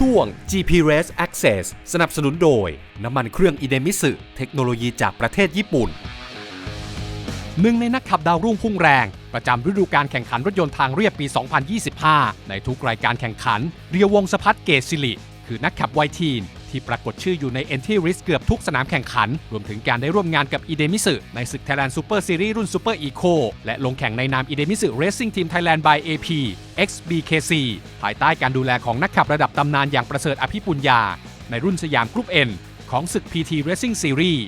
ช่วง GP Race Access สนับสนุนโดย น้ำมันเครื่องอิเดมิสึเทคโนโลยีจากประเทศญี่ปุ่น หนึ่งในนักขับดาวรุ่งพุ่งแรง ประจำฤดูการแข่งขันรถยนต์ทางเรียบปี 2025 ในทุกรายการแข่งขัน เรียววงสพัฒเกศสิริ คือนักขับวัยทีน ที่ปรากฏชื่ออยู่ใน Entry List เกือบทุกสนามแข่งขัน รวมถึงการได้ร่วมงานกับอีเดมิสึในศึก Thailand Super Series รุ่น Super Eco และลงแข่งในนามอีเดมิสึ Racing Team Thailand by AP XBKC ภายใต้การดูแลของนักขับระดับตำนานอย่างประเสริฐอภิปุญญา ในรุ่นสยามกรุ๊ป N ของศึก PT Racing Series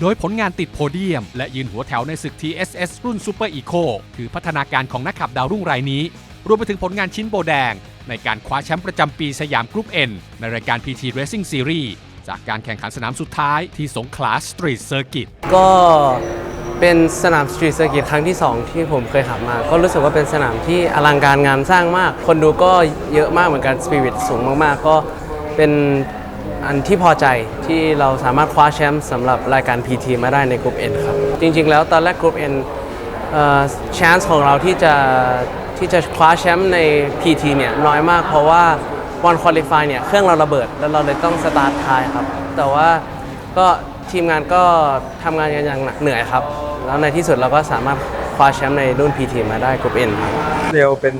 โดยผลงานติดโพเดียม และยืนหัวแถวในศึก TSS รุ่น Super Eco คือพัฒนาการของนักขับดาวรุ่งรายนี้ รวมไปถึงผลงานชิ้นโบแดง ในการคว้าแชมป์ประจำปีสยามกรุ๊ป N ในรายการ PT Racing Series จากการแข่งขันสนามสุดท้ายที่สงขลาสตรีทเซอร์กิตก็เป็นสนามสตรีทเซอร์กิตครั้งที่ 2 ที่ผมเคยขับมา ก็รู้สึกว่าเป็นสนามที่อลังการงานสร้างมาก คนดูก็เยอะมากเหมือนกันสปิริตสูงมากๆ ก็เป็นอันที่พอใจที่เราสามารถคว้าแชมป์สำหรับรายการ PT มาได้ในกลุ่ม N ครับ จริงๆ แล้วตอนแรกกลุ่ม N ช a n c e ของเราที่จะ ที่จะคว้าแชมป์ใน PT เนี่ยน้อยมาก เพราะว่าวันค u a l i f y เนี่ยเครื่องเราระเบิด แล้วเราเลยต้องสตาร์ทท้ายครับ แต่ว่าก็ทีมงานก็ทำงานกันอย่างหนักเหนื่อยครับ แล้วในที่สุดเราก็สามารถคว้าแชมป์ในรุ่น PT มาได้กลุ่ม N ครับ เรียวเป็น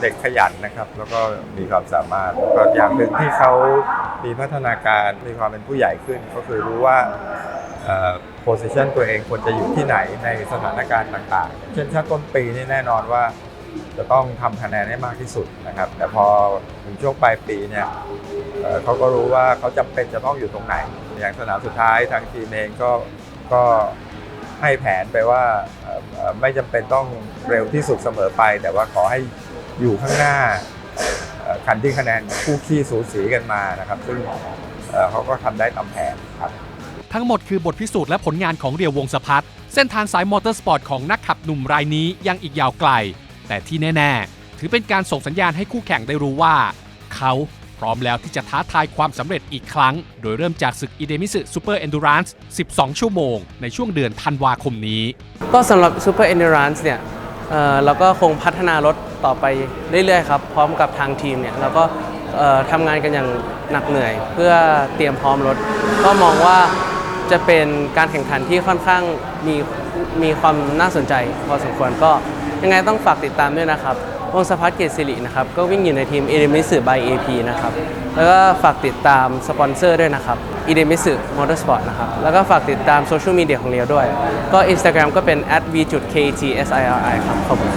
เด็กขยันนะครับ แล้วก็มีความสามารถแล้วก็อย่างหนึ่งที่เขามีพัฒนาการมีความเป็นผู้ใหญ่ขึ้น ก็คือรู้ว่าโพสิชันตัวเองควรจะอยู่ที่ไหนในสถานการณ์ต่างๆ เช่นถ้าต้นปีนี่แน่นอนว่า จะต้องทำคะแนนให้มากที่สุดนะครับ แต่พอถึงช่วงปลายปีเนี่ยเเขาก็รู้ว่าเขาจำเป็นจะต้องอยู่ตรงไหน อย่างสนามสุดท้ายทางทีมเองก็ก็ให้แผนไปว่าไม่จำเป็นต้องเร็วที่สุดเสมอไป แต่ว่าขอให้อยู่ข้างหน้าคันที่คะแนนคู่ขี้สูสีกันมานะครับ ซึ่งเเขาก็ทำได้ตามแผนครับทั้งหมดคือบทพิสูจน์และผลงานของเรียววงศพัฒเส้นทางสายมอเตอร์สปอร์ตของนักขับหนุ่มรายนี้ยังอีกยาวไกล แต่ที่แน่ ๆ ถือเป็นการส่งสัญญาณให้คู่แข่งได้รู้ว่า เขาพร้อมแล้วที่จะท้าทายความสำเร็จอีกครั้ง โดยเริ่มจากศึกอีเดมิสึซูเปอร์เอนดูรานซ์12 ชั่วโมง ในช่วงเดือนธันวาคมนี้ ก็สำหรับ Super Endurance เนี่ยเอ่อเราก็คงพัฒนารถต่อไปเรื่อยๆครับ พร้อมกับทางทีมเนี่ยเราก็เอ่อทำงานกันอย่างหนักเหนื่อย เพื่อเตรียมพร้อมรถ ก็มองว่าจะเป็นการแข่งขันที่ค่อนข้างมีมีความน่าสนใจพอสมควรก็ ยังไงต้องฝากติดตามด้วยนะครับวงสพัฒเกศิรินะครับ ก็วิ่งอยู่ในทีมเอเดมิสส์บายเอพีนะครับ แล้วก็ฝากติดตามสปอนเซอร์ด้วยนะครับเอเดมิสส์มอเตอร์สปอร์ตนะครับ แล้วก็ฝากติดตามโซเชียลมีเดียของเรียวด้วย ก็ Instagram ก็เป็น v k t s i r i ครับขอบคุณ